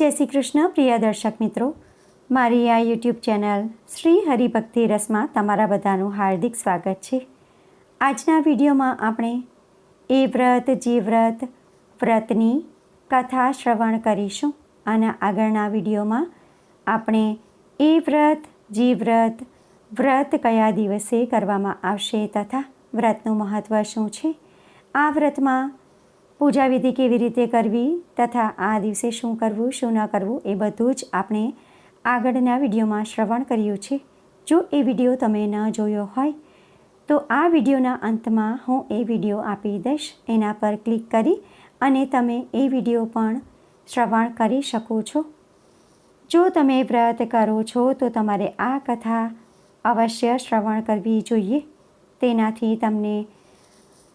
જય શ્રી કૃષ્ણ, પ્રિય દર્શક મિત્રો. મારી આ યુટ્યુબ ચેનલ શ્રી હરિભક્તિ રસમાં તમારા બધાનું હાર્દિક સ્વાગત છે. આજના વિડીયોમાં આપણે એ વ્રત, જે વ્રત, વ્રતની કથા શ્રવણ કરીશું. અને આગળના વિડીયોમાં આપણે એ વ્રત, જે વ્રત વ્રત કયા દિવસે કરવામાં આવશે તથા વ્રતનું મહત્ત્વ શું છે? આ વ્રતમાં પૂજા વિધિ કેવી રીતે કરવી તથા આ દિવસે શું કરવું, શું ન કરવું એ બધું જ આપણે આગળના વિડીયોમાં શ્રવણ કર્યું છે. જો એ વીડિયો તમે ન જોયો હોય, તો આ વિડીયોના અંતમાં હું એ વીડિયો આપી દઈશ. એના પર ક્લિક કરી અને તમે એ વીડિયો પણ શ્રવણ કરી શકો છો. જો તમે વ્રત કરો છો, તો તમારે આ કથા અવશ્ય શ્રવણ કરવી જોઈએ. તેનાથી તમને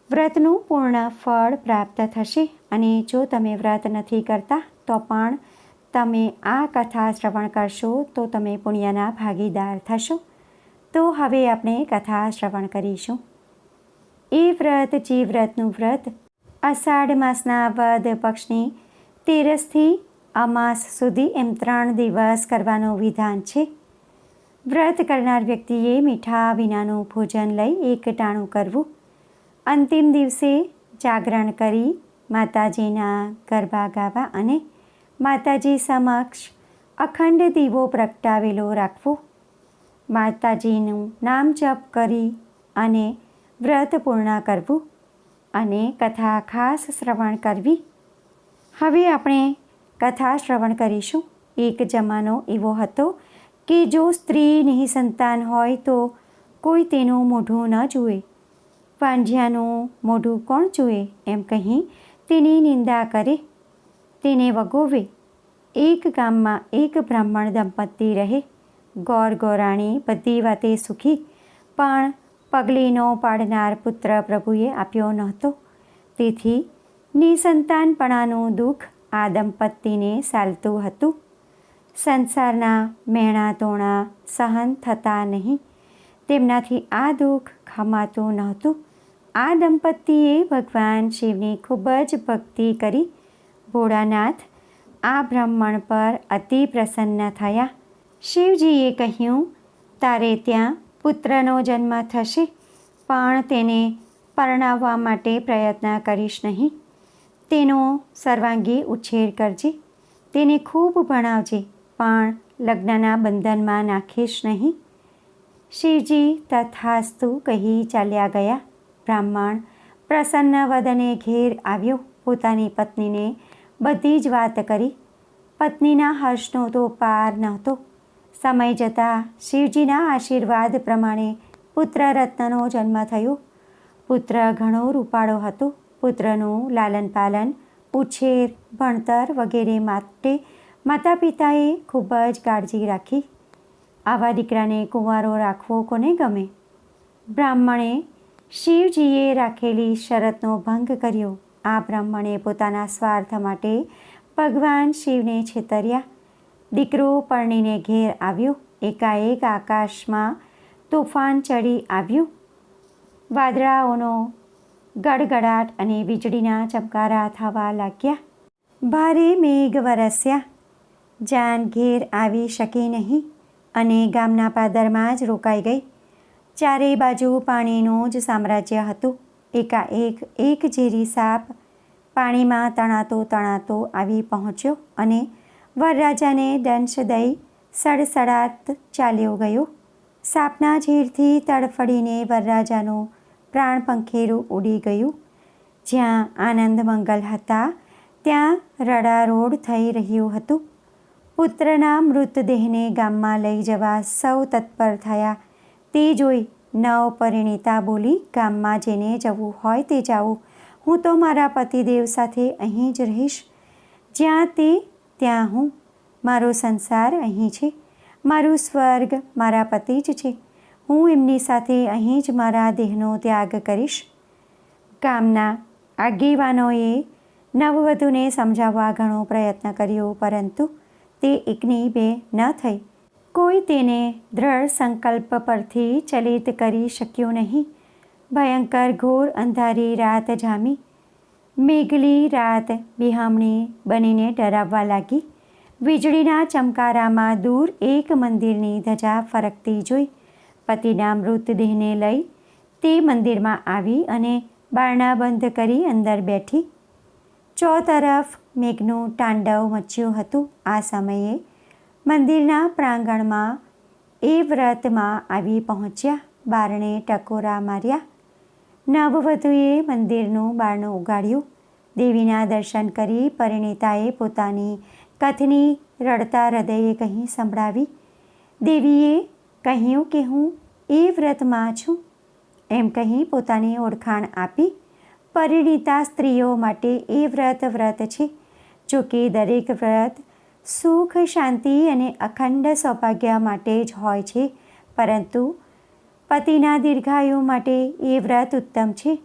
વ્રતનું પૂર્ણ ફળ પ્રાપ્ત થશે અને જો તમે વ્રત નથી કરતા, તો પણ તમે આ કથા શ્રવણ કરશો તો તમે પુણ્યના ભાગીદાર થશો. તો હવે આપણે કથા શ્રવણ કરીશું. એ વ્રત, જે વ્રતનું વ્રત, અષાઢ માસના વદ પક્ષની તેરસથી અમાસ સુધી એમ ત્રણ દિવસ કરવાનું વિધાન છે. વ્રત કરનાર વ્યક્તિએ મીઠા વિનાનું ભોજન લઈ એક ટાણું કરવું. અંતિમ દિવસે જાગરણ કરી માતાજીના ગરબા ગાવા અને માતાજી સમક્ષ અખંડ દીવો પ્રગટાવેલો રાખવો. માતાજીનું નામ જપ કરી અને વ્રત પૂર્ણ કરવું અને કથા ખાસ શ્રવણ કરવી. હવે આપણે કથા શ્રવણ કરીશું. એક જમાનો એવો હતો કે જો સ્ત્રી નિસંતાન હોય તો કોઈ તેનું મોઢું ન જુએ. પાંજિયાનું મોઢું કોણ જુએ એમ કહી તેની નિંદા કરે. તેને વગોવે. એક ગામમાં એક બ્રાહ્મણ દંપતી રહે. ગોર ગોરાણી બધી વાતે સુખી, પણ પગલીનો પાડનાર પુત્ર પ્રભુએ આપ્યો નહોતો. તેથી નિસંતાનપણાનું દુઃખ આ દંપતીને ચાલતું હતું. સંસારના મેણા તોણા સહન થતા નહીં. તેમનાથી આ દુઃખ ખમાતું નહોતું. આ દંપતીએ ભગવાન શિવની ખૂબ જ ભક્તિ કરી. ભોળાનાથ આ બ્રાહ્મણ પર અતિ પ્રસન્ન થયા. શિવજીએ કહ્યું, તારે ત્યાં પુત્રનો જન્મ થશે, પણ તેને પરણાવવા માટે પ્રયત્ન કરીશ નહીં. તેનો સર્વાંગી ઉછેર કરજે. તેને ખૂબ ભણાવજે, પણ લગ્નના બંધનમાં નાખીશ નહીં. શિવજી તથાસ્તુ કહી ચાલ્યા ગયા. બ્રાહ્મણ પ્રસન્ન વદને ઘેર આવ્યો. પોતાની પત્નીને બધી જ વાત કરી. પત્નીના હર્ષનો તો પાર નહોતો. સમય જતાં શિવજીના આશીર્વાદ પ્રમાણે પુત્ર રત્નનો જન્મ થયો. પુત્ર ઘણો રૂપાળો હતો. પુત્રનું લાલન પાલન ઉછેર, ભણતર વગેરે માટે માતા પિતાએ ખૂબ જ કાળજી રાખી. આવા દીકરાને કુંવારો રાખવો કોને ગમે? બ્રાહ્મણે શિવજીએ રાખેલી શરતનો ભંગ કર્યો. આ બ્રાહ્મણે પોતાના સ્વાર્થ માટે ભગવાન શિવને છેતર્યા. દીકરો પરણીને ઘેર આવ્યો. એકાએક આકાશમાં તોફાન ચડી આવ્યું. વાદળાઓનો ગડગડાટ અને વીજળીના ચમકારા થવા લાગ્યા. ભારે મેઘ વરસ્યા. જાન ઘેર આવી શકી નહીં. અને ગામના પાદરમાં જ રોકાઈ ગઈ. ચારેય બાજુ પાણીનું જ સામ્રાજ્ય હતું. એકાએક એક ઝેરી સાપ પાણીમાં તણાતો તણાતો આવી પહોંચ્યો અને વરરાજાને દંશ દઈ સડસડાટ ચાલ્યો ગયો. સાપના ઝેરથી તડફડીને વરરાજાનું પ્રાણ પંખેરું ઉડી ગયું. જ્યાં આનંદ મંગલ હતા, ત્યાં રડારોડ થઈ રહ્યું હતું. પુત્રના મૃતદેહને ગામમાં લઈ જવા સૌ તત્પર થયા. તે જોઈ નવ પરિણીતા બોલી, ગામમાં જેને જવું હોય તે જાવું હું તો મારા પતિદેવ સાથે અહીં જ રહીશ. જ્યાં તે, ત્યાં હું. મારો સંસાર અહીં છે. મારું સ્વર્ગ મારા પતિ જ છે. હું એમની સાથે અહીં જ મારા દેહનો ત્યાગ કરીશ. ગામના આગેવાનોએ નવવધુને સમજાવવા ઘણો પ્રયત્ન કર્યો, પરંતુ તે એકની બે ન થઈ. કોઈ તેને દ્રઢ સંકલ્પ પરથી ચલિત કરી શક્યું નહીં. ભયંકર ઘોર અંધારી રાત જામી. મેઘલી રાત બિહામણી બનીને ડરાવવા લાગી. વીજળીના ચમકારામાં દૂર એક મંદિરની ધજા ફરકતી જોઈ. પતિના મૃતદેહને લઈ તે મંદિરમાં આવી અને બારણા બંધ કરી અંદર બેઠી. ચોતરફ મેઘનું તાંડવ મચ્યું હતું. આ સમયે મંદિરના પ્રાંગણમાં એ વ્રતમાં આવી પહોંચ્યા. બારણે ટકોરા માર્યા. નવવધુએ મંદિરનું બારણું ઉગાડ્યું. દેવીના દર્શન કરી પરિણીતાએ પોતાની કથની રડતા હૃદયે કહી સંભળાવી, દેવીએ કહ્યું કે હું એ વ્રતમાં છું. એમ કહી પોતાની ઓળખાણ આપી પરિણીતા સ્ત્રીઓ માટે એ વ્રત વ્રત છે. જો કે દરેક વ્રત સુખ, શાંતિ અને અખંડ સૌભાગ્ય માટે જ હોય છે. પરંતુ પતિના દીર્ઘાયુ માટે એ વ્રત ઉત્તમ છે.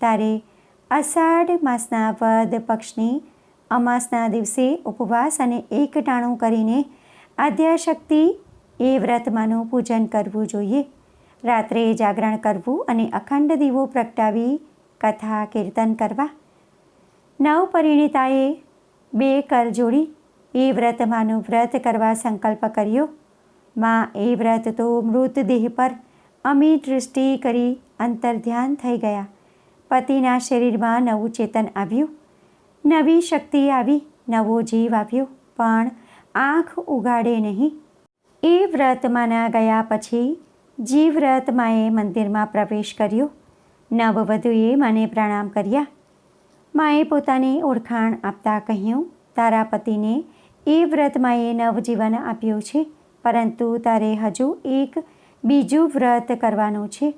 તારે અષાઢ માસના વદ પક્ષની અમાસના દિવસે ઉપવાસ અને એકટાણું કરીને આદ્યાશક્તિ એ વ્રતમાંનું પૂજન કરવું જોઈએ. રાત્રે જાગરણ કરવું અને અખંડ દીવો પ્રગટાવી કથા કીર્તન કરવા? નવપરિણીતાએ બે કર જોડી એ વ્રતમાંનું વ્રત કરવા સંકલ્પ કર્યો. માં એ વ્રત તો મૃતદેહ પર અમી દૃષ્ટિ કરી અંતર ધ્યાન થઈ ગયા. પતિના શરીરમાં નવું ચેતન આવ્યું. નવી શક્તિ આવી, નવો જીવ આવ્યો, પણ આંખ ઉગાડે નહીં. એ વ્રતમાંના ગયા પછી જીવ્રતમાએ મંદિરમાં પ્રવેશ કર્યો. નવવધુએ મને પ્રણામ કર્યા. માએ પોતાની ઓળખાણ આપતા કહ્યું, તારા પતિને એ વ્રતમાએ નવજીવન આપ્યું છે, પરંતુ તારે હજુ એક બીજું વ્રત કરવાનું છે.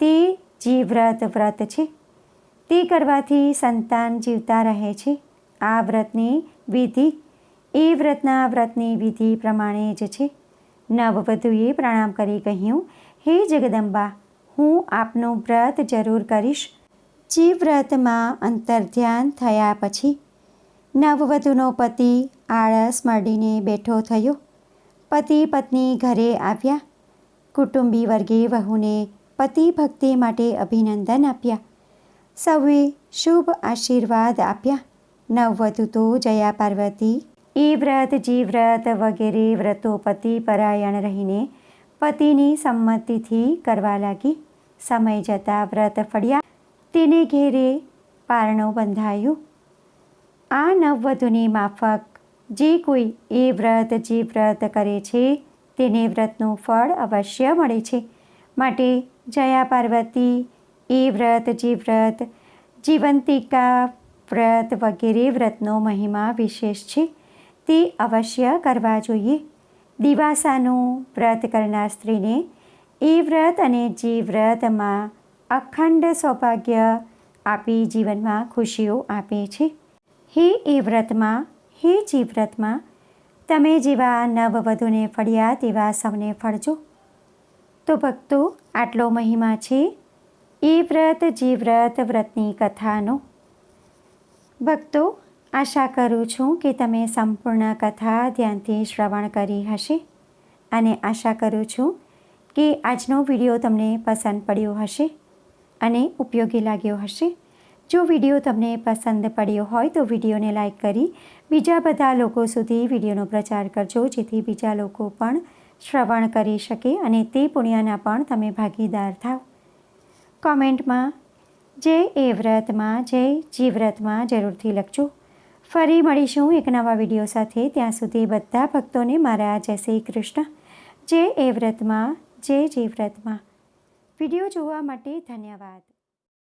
તે જે વ્રત વ્રત છે, તે કરવાથી સંતાન જીવતા રહે છે. આ વ્રતની વિધિ, એ વ્રતના વ્રતની વિધિ પ્રમાણે જ છે. નવવધુએ પ્રણામ કરી કહ્યું, હે જગદંબા હું આપનું વ્રત જરૂર કરીશ. જે વ્રતમાં અંતર્ધ્યાન થયા પછી નવવધુનો પતિ આળસ મળીને બેઠો થયો. પતિ પત્ની ઘરે આવ્યા. કુટુંબી વર્ગે વહુને પતિ ભક્તિ માટે અભિનંદન આપ્યા. સૌએ શુભ આશીર્વાદ આપ્યા. નવવધુ તો જયા પાર્વતી, એ વ્રત જીવ્રત વગેરે વ્રતો પતિ પરાયણ રહીને પતિની સંમતિથી કરવા લાગી. સમય જતાં વ્રત ફળ્યા. તેને ઘેરે પારણું બંધાયું. આ નવવધુની માફક જે કોઈ એ વ્રત જે વ્રત કરે છે તેને વ્રતનું ફળ અવશ્ય મળે છે. માટે જયા પાર્વતી એ વ્રત જે વ્રત, જીવંતિકા વ્રત વગેરે વ્રતનો મહિમા વિશેષ છે. તે અવશ્ય કરવા જોઈએ. દિવાસાનું વ્રત કરનાર સ્ત્રીને એ વ્રત અને જે વ્રતમાં અખંડ સૌભાગ્ય આપી જીવનમાં ખુશીઓ આપે છે હે એ વ્રતમાં હે જી વ્રતમાં તમે જેવા નવવધુને ફળ્યા તેવા સૌને ફળજો તો ભક્તો આટલો મહિમા છે એ વ્રત જે વ્રત વ્રતની કથાનો ભક્તો આશા કરું છું કે તમે સંપૂર્ણ કથા ધ્યાનથી શ્રવણ કરી હશે અને આશા કરું છું કે આજનો વીડિયો તમને પસંદ પડ્યો હશે અને ઉપયોગી લાગ્યો હશે? જો વીડિયો તમને પસંદ પડ્યો હોય તો વિડીયોને લાઈક કરી બીજા બધા લોકો સુધી વિડીયોનો પ્રચાર કરજો, જેથી બીજા લોકો પણ શ્રવણ કરી શકે અને તે પુણ્યના પણ તમે ભાગીદાર થાવ. કોમેન્ટમાં, જય એ વ્રતમાં, જય જીવ્રતમાં જરૂરથી લખજો. ફરી મળીશું એક નવા વીડિયો સાથે. ત્યાં સુધી બધા ભક્તોને મારા જય શ્રી કૃષ્ણ. જય એ વ્રતમાં જય જય વ્રતમાં. વીડિયો જોવા માટે ધન્યવાદ.